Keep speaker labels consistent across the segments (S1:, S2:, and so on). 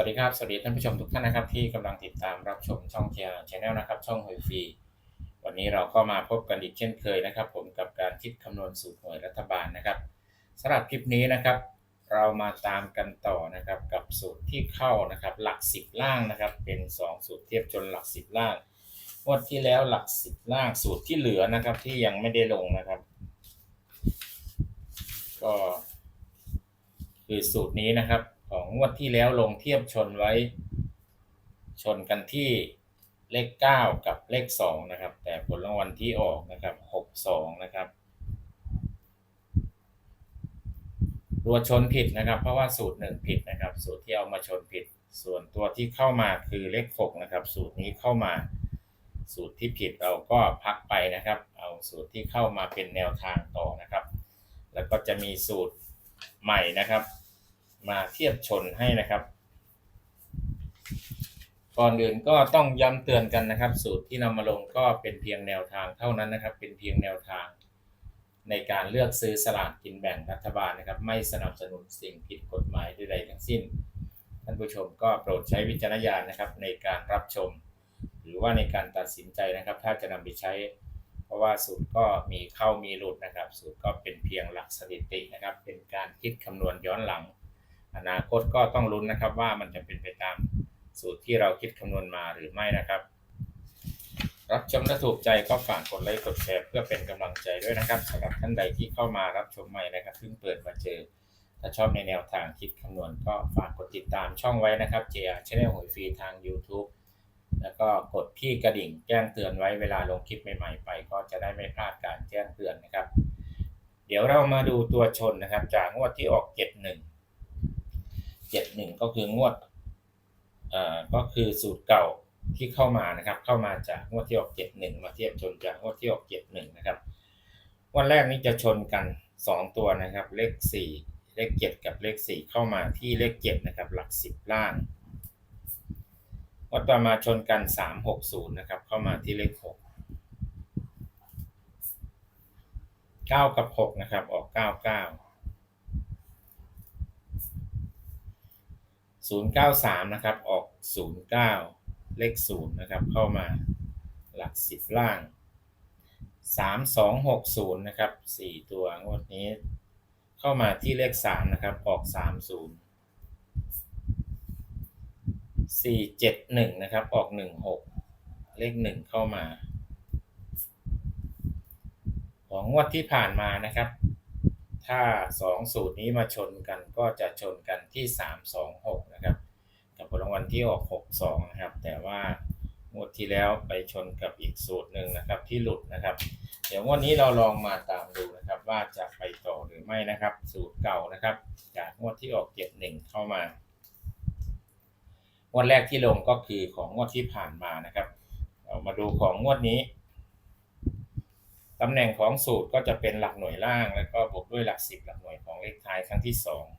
S1: วัสดีครับ สวัสดีท่านผู้ชมทุกท่านนะครับที่กำลังติดตามรับชมช่องเทียร์ชแนลนะครับ ช่องหวยฟรีวันนี้เราก็มาพบกันอีกเช่นเคยนะครับ ผมกับการคิดคำนวณสูตรหวยรัฐบาลนะครับสำหรับคลิปนี้นะครับ เรามาตามกันต่อนะครับกับสูตรที่เข้านะครับ หลักสิบล่างนะครับ เป็น 2 สูตรเทียบจนหลักสิบล่างงวดที่แล้วหลักสิบล่างสูตรที่เหลือนะครับ ที่ยังไม่ได้ลงนะครับ ก็คือสูตรนี้นะครับ ของงวดที่แล้วลงเทียบชนไว้ ชนกันที่เลข 9 กับเลข 2 นะครับ แต่ผลรางวัลที่ออกนะครับ 62 นะครับตัวชนผิดนะครับ เพราะว่าสูตร 1 ผิดนะครับ สูตรที่เอามาชนผิด ส่วนตัวที่เข้ามาคือเลข 6 นะครับ สูตรนี้เข้ามาสูตรที่ผิดเราก็พักไปนะครับ เอาสูตรที่เข้ามาเป็นแนวทางต่อนะครับ แล้วก็จะมีสูตรใหม่นะครับ มาเทียบชนให้นะครับ ก่อนอื่นก็ต้องย้ำเตือนกันนะครับ สูตรที่นำมาลงก็เป็นเพียงแนวทางเท่านั้นนะครับ เป็นเพียงแนวทาง ในการเลือกซื้อสลากกินแบ่งรัฐบาลนะครับ ไม่สนับสนุนสิ่งผิดกฎหมายใดๆทั้งสิ้น ท่านผู้ชมก็โปรดใช้วิจารณญาณนะครับ ในการรับชม หรือว่าในการตัดสินใจนะครับ ถ้าจะนำไปใช้เพราะว่าสูตรก็มีเข้ามีหลุดนะครับ สูตรก็เป็นเพียงหลักสถิตินะครับ เป็นการคิดคำนวณย้อนหลัง อนาคตก็ต้องลุ้นนะครับว่ามันจะเป็นไปตามสูตรที่เราคิดคำนวณมาหรือไม่นะครับ รับชมถ้าถูกใจก็ฝากกดไลค์กดแชร์เพื่อเป็นกำลังใจด้วยนะครับสำหรับท่านใดที่เข้ามารับชมใหม่นะครับเพิ่งเปิดมาเจอ ถ้าชอบในแนวทางคิดคำนวณก็ฝากกดติดตามช่องไว้นะครับ JR Channel หวยฟรีทาง YouTube แล้วก็กดที่กระดิ่งแจ้งเตือนไว้เวลาลงคลิปใหม่ๆไป ก็จะได้ไม่พลาดการแจ้งเตือนนะครับ เดี๋ยวเรามาดูตัวชนนะครับ จากงวดที่ออก 71 71ก็คืองวดอ่อก็คือสูตรเก่าที่เข้ามานะครับ เข้ามาจากงวดที่ออก71มาเทียบชนจากงวดที่ออก71นะครับวันแรกนี้จะชนกัน2ตัวนะครับ เลข4เลข7กับเลข4เข้ามาที่เลข7นะครับ หลัก10ล่างวัดต่อมาชนกัน360นย์นะครับ เข้ามาที่เลข6 9กับ6นะครับ ออก99 093 นะครับ ออก 09 เลข 0 นะครับ เข้ามาหลัก 10 ล่าง 3260 นะครับ 4 ตัวงวดนี้ เข้ามาที่เลข 3 นะครับ ออก 30 471 นะครับ ออก 16 เลข 1 เข้ามา ของงวดที่ผ่านมานะครับ ถ้า 2 สูตรนี้มาชนกันก็จะชนกันที่ 326างวัลที่ออก 62 นะครับ แต่ว่างวดที่แล้วไปชนกับอีกสูตรหนึ่งนะครับ ที่หลุดนะครับ เดี๋ยววันนี้เราลองมาตามดูนะครับว่าจะไปต่อหรือไม่นะครับ สูตรเก่านะครับ จากงวดที่ออก71เข้ามางวดแรกที่ลงก็คือของงวดที่ผ่านมานะครับเรามาดูของงวดนี้ตำแหน่งของสูตรก็จะเป็นหลักหน่วยล่าง แล้วก็บวกด้วยหลัก 10 หลักหน่วยของเลขท้ายครั้งที่ 2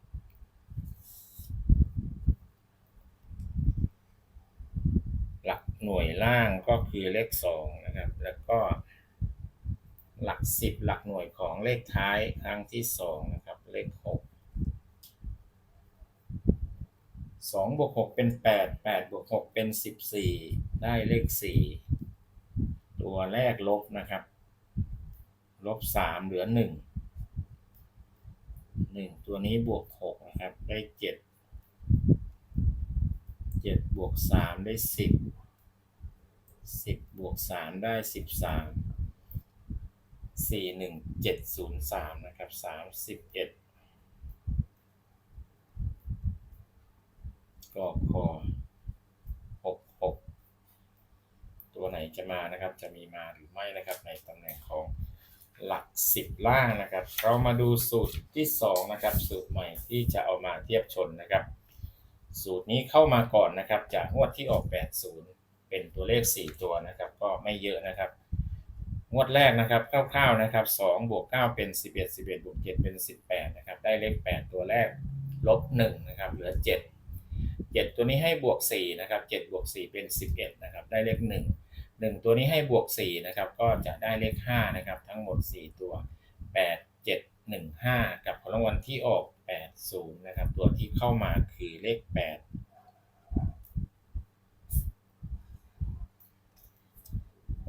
S1: หน่วยล่างก็คือเลขสองนะครับ แล้วก็หลักสิบหลักหน่วยของเลขท้ายครั้งที่สองนะครับ เลขหกสองบวกหกเป็นแปดแปดบวกหกเป็นสิบสี่ได้เลขสี่ตัวแรกลบนะครับ ลบสามเหลือหนึ่งหนึ่งตัวนี้บวกหกนะครับ ได้เจ็ดเจ็ดบวกสามได้สิบ สิบบวกสามได้สิบสามสี่หนึ่งเจ็ดศูนย์สามนะครับสามสิบเอ็ดก็คอหกหกตัวไหนจะมานะครับ จะมีมาหรือไม่นะครับ ในตำแหน่งของหลักสิบล่างนะครับ เรามาดูสูตรที่สองนะครับ สูตรใหม่ที่จะเอามาเทียบชนนะครับ สูตรนี้เข้ามาก่อนนะครับ จากงวดที่ออก80 เป็นตัวเลข 4 ตัวนะครับ ก็ไม่เยอะนะครับ งวดแรกนะครับคร่าวๆนะครับ2บวก9เป็น 11 11บวก7เป็น 18นะครับได้เลข 8 ตัวแรกลบ1นะครับเหลือ 7 7 ตัวนี้ให้บวก4นะครับ7บวก4เป็น 11นะครับได้เลข 1 1 ตัวนี้ให้บวก4นะครับก็จะได้เลข5นะครับทั้งหมด 4 ตัว 8 7 1 5 กับผลรางวัลที่ออก 80นะครับตัวที่เข้ามาคือเลข 8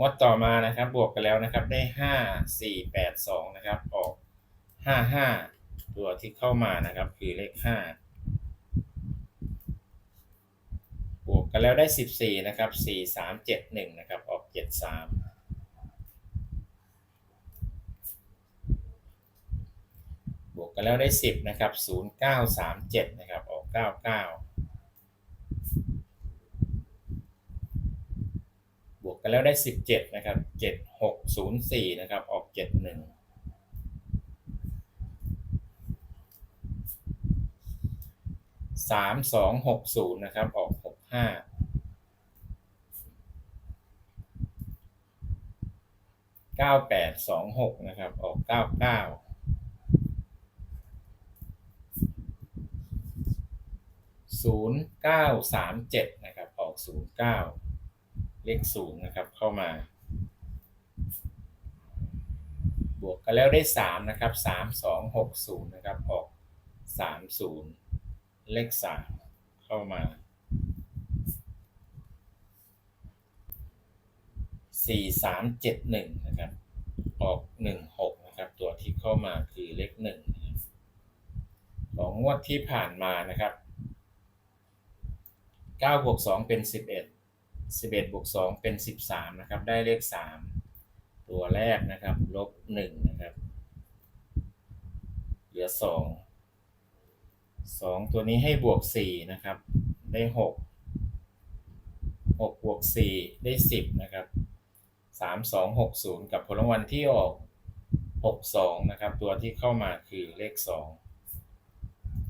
S1: งวดต่อมานะครับ บวกกันแล้วนะครับ ได้ห้าสี่แปดสองนะครับ ออกห้าห้าตัวที่เข้ามานะครับ คือเลขห้าบวกกันแล้วได้สิบสี่นะครับสี่สามเจ็ดหนึ่งนะครับ ออกเจ็ดสามบวกกันแล้วได้สิบนะครับศูนย์เก้าสามเจ็ดนะครับ ออกเก้าเก้า บว กันแล้วได้สิบเจ็ดนะครับเจ็ดหกศูนย์สี่นะครับ ออกเจ็ดหนึ่งสามสองหกศูนย์นะครับ ออกหกห้าเก้าแปดสองหกนะครับ ออกเก้าเก้าศูนย์เก้าสามเจ็ดนะครับ ออกศูนย์เก้า เลขศูนย์นะครับเข้ามา บวกกันแล้วได้สามนะครับสามสองหกศูนย์นะครับ ออกสามศูนย์เลขสามเข้ามาสี่สามเจ็ดหนึ่งนะครับ ออกหนึ่งหกนะครับ ตัวที่เข้ามาคือเลขหนึ่งนะครับของงวดที่ผ่านมานะครับเก้าบวกสองเป็นสิ บเอ็ดสิบเอ็ดบวกสองเป็นสิบสามนะครับ ได้เลขสามตัวแรกนะครับ ลบหนึ่งนะครับ เหลือสองสองตัวนี้ให้บวกสี่นะครับ ได้หกหกบวกสี่ได้สิบนะครับสามสองหกศูนย์กับผลรางวัลที่ออกหกสองนะครับ ตัวที่เข้ามาคือเลขสอง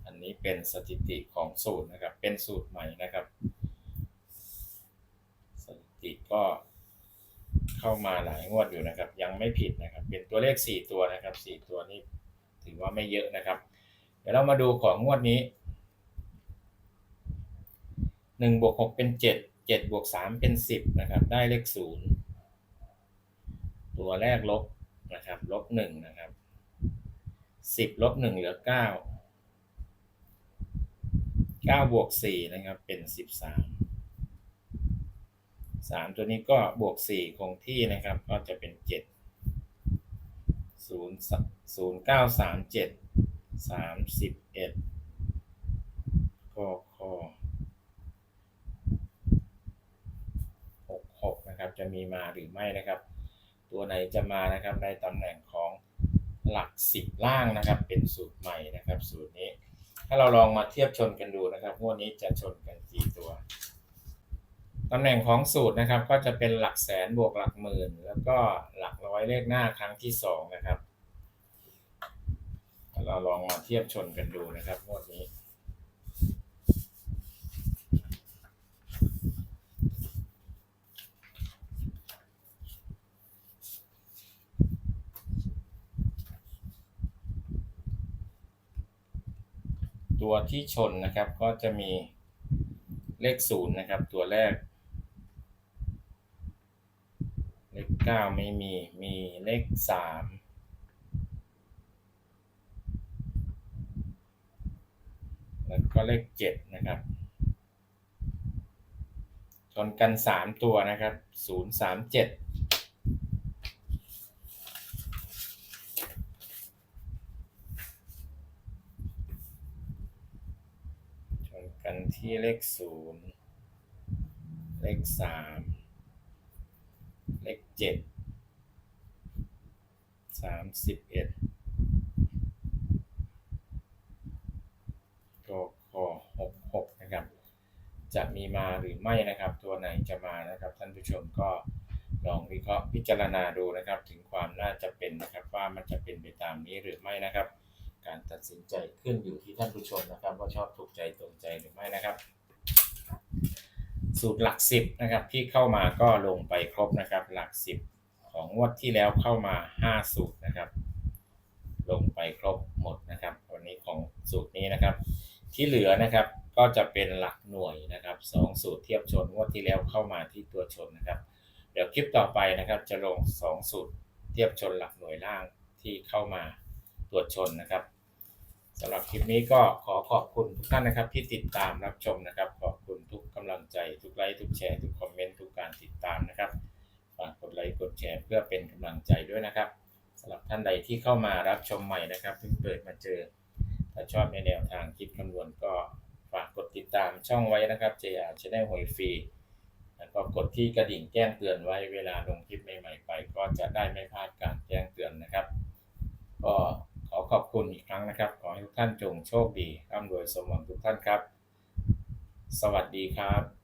S1: อันนี้เป็นสถิติของสูตรนะครับ เป็นสูตรใหม่นะครับ ติก็เข้ามาหลายงวดอยู่นะครับ ยังไม่ผิดนะครับ เป็นตัวเลข 4 ตัวนะครับ 4 ตัวนี้ถือว่าไม่เยอะนะครับ เดี๋ยวเรามาดูของงวดนี้1บวก6เป็น 7 7บวก3เป็น 10นะครับ ได้เลข 0 ตัวแรกลบนะครับ ลบ1นะครับ 10ลบ1เหลือ 9 9บวก4นะครับ เป็น 13 สามตัวนี้ก็บวกสี่คงที่นะครับ ก็จะเป็นเจ็ดศูนย์เก้าสามเจ็ดสามสิบเอ็ดก็ข้อหกหกนะครับจะมีมาหรือไม่นะครับ ตัวไหนจะมานะครับในตำแหน่งของหลักสิบล่างนะครับ เป็นสูตรใหม่นะครับ สูตรนี้ ถ้าเราลองมาเทียบชนกันดูนะครับงวดนี้จะชนกันกี่ตัว ตำแหน่งของสูตรนะครับ ก็จะเป็นหลักแสนบวกหลักหมื่น แล้วก็หลักร้อยเลขหน้าครั้งที่สองนะครับ เราลองมาเทียบชนกันดูนะครับงวดนี้ตัวที่ชนนะครับก็จะมีเลขศูนย์นะครับ ตัวแรก เลขเก้าไม่มี มีเลขสามแล้วก็เลขเจ็ดนะครับ ชนกันสามตัวนะครับศูนย์สามเจ็ดชนกันที่เลขศูนย์เลขสาม เลขเจ็ดสามสิบเอ็ดก็ขอหกหกนะครับ จะมีมาหรือไม่นะครับ ตัวไหนจะมานะครับ ท่านผู้ชมก็ลองวิเคราะห์พิจารณาดูนะครับ ถึงความน่าจะเป็นนะครับ ว่ามันจะเป็นไปตามนี้หรือไม่นะครับ การตัดสินใจขึ้นอยู่ที่ท่านผู้ชมนะครับ ว่าชอบถูกใจตรงใจหรือไม่นะครับ สูตรหลักสิบนะครับที่เข้ามาก็ลงไปครบนะครับ หลักสิบของงวดที่แล้วเข้ามาห้าสูตรนะครับ ลงไปครบหมดนะครับ วันนี้ของสูตรนี้นะครับ ที่เหลือนะครับก็จะเป็นหลักหน่วยนะครับสองสูตรเทียบชนงวดที่แล้วเข้ามาที่ตัวชนนะครับ เดี๋ยวคลิปต่อไปนะครับจะลงสองสูตรเทียบชนหลักหน่วยล่างที่เข้ามาตรวจชนนะครับสำหรับคลิปนี้ก็ขอขอบคุณทุกท่านนะครับที่ติดตามรับชมนะครับขอบ กำลังใจทุกไลค์ทุกแชร์ทุกคอมเมนต์ทุกการติดตามนะครับฝากกดไลค์กดแชร์เพื่อเป็นกำลังใจด้วยนะครับสำหรับท่านใดที่เข้ามารับชมใหม่นะครับเพิ่งเปิดมาเจอ ถ้าชอบในแนวทางคิดคำนวณก็ฝากกดติดตามช่องไว้นะครับ JR จะได้หวยฟรีแล้วก็กดที่กระดิ่งแจ้งเตือนไว้เวลาลงคลิปใหม่ๆไป ก็จะได้ไม่พลาดการแจ้งเตือนนะครับ ก็ขอขอบคุณอีกครั้งนะครับ ขอให้ทุกท่านจงโชคดีร่ำรวยสมหวังทุกท่านครับ สวัสดีครับ